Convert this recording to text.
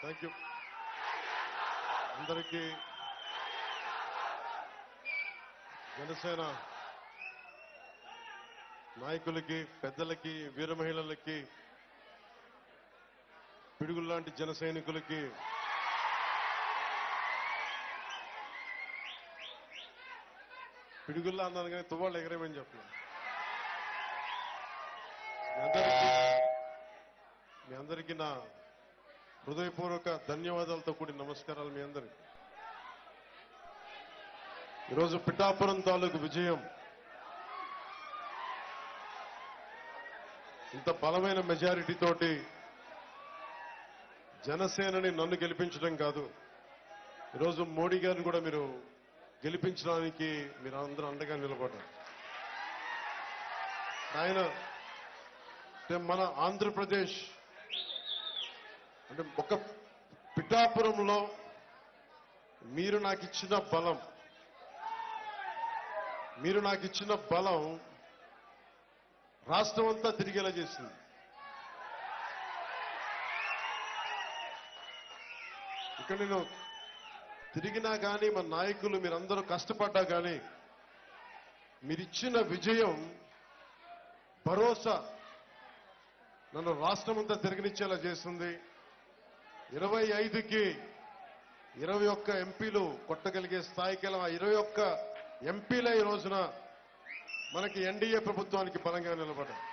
Thank you. అందరికీ జనసేన నాయకులకి పెద్దలకి వీర మహిళలకి పిడుగుల్లాంటి జన సైనికులకి పిడుగుల్లా అన్నాను కానీ తువ్వాళ్ళు ఎగరేమని చెప్పలేదు. మీ అందరికీ నా హృదయపూర్వక ధన్యవాదాలతో కూడిన నమస్కారాలు మీ అందరి. ఈరోజు పిఠాపురం తాలూకు విజయం. ఇంత బలమైన మెజారిటీ తోటి జనసేనని నన్ను గెలిపించడం కాదు. ఈరోజు మోడీ గారిని కూడా మీరు గెలిపించడానికి మీరు అందరూ అండగా నిలబడ్డారు. ఆయన అంటే మన ఆంధ్రప్రదేశ్ అంటే ఒక పిఠాపురంలో మీరు నాకు ఇచ్చిన బలం మీరు నాకు ఇచ్చిన బలం రాష్ట్రం అంతా తిరిగేలా చేసింది. ఇక్కడ నేను తిరిగినా కానీ మన నాయకులు మీరందరూ కష్టపడ్డా కానీ మీరిచ్చిన విజయం భరోసా నన్ను రాష్ట్రం అంతా తిరగనిచ్చేలా చేస్తుంది ఇరవై ఐదుకి ఇరవై ఒక్క ఎంపీలు కొట్టగలిగే స్థాయికి ఆ ఇరవై ఒక్క ఎంపీలే ఈ రోజున మనకి ఎన్డీఏ ప్రభుత్వానికి బలంగా నిలబడ్డారు.